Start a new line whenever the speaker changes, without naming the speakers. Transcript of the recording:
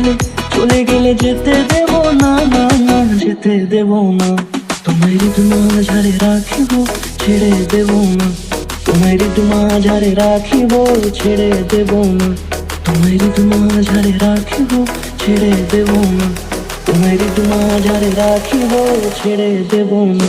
গেলে, চলে গেলে যেতে দেব না না না, যেতে দেব না। তোমায় ঋতুমা ঝাড়ে রাখিব, ছেড়ে দেব না। তোমায় ঋতুমা ঝাড়ে রাখিব, ছেড়ে দেব না। তোমায় ঋতুমা ঝাড়ে রাখিব, ছেড়ে দেব না। তোমায় ঋতুমা ঝাড়ে রাখিব, ছেড়ে দেব না।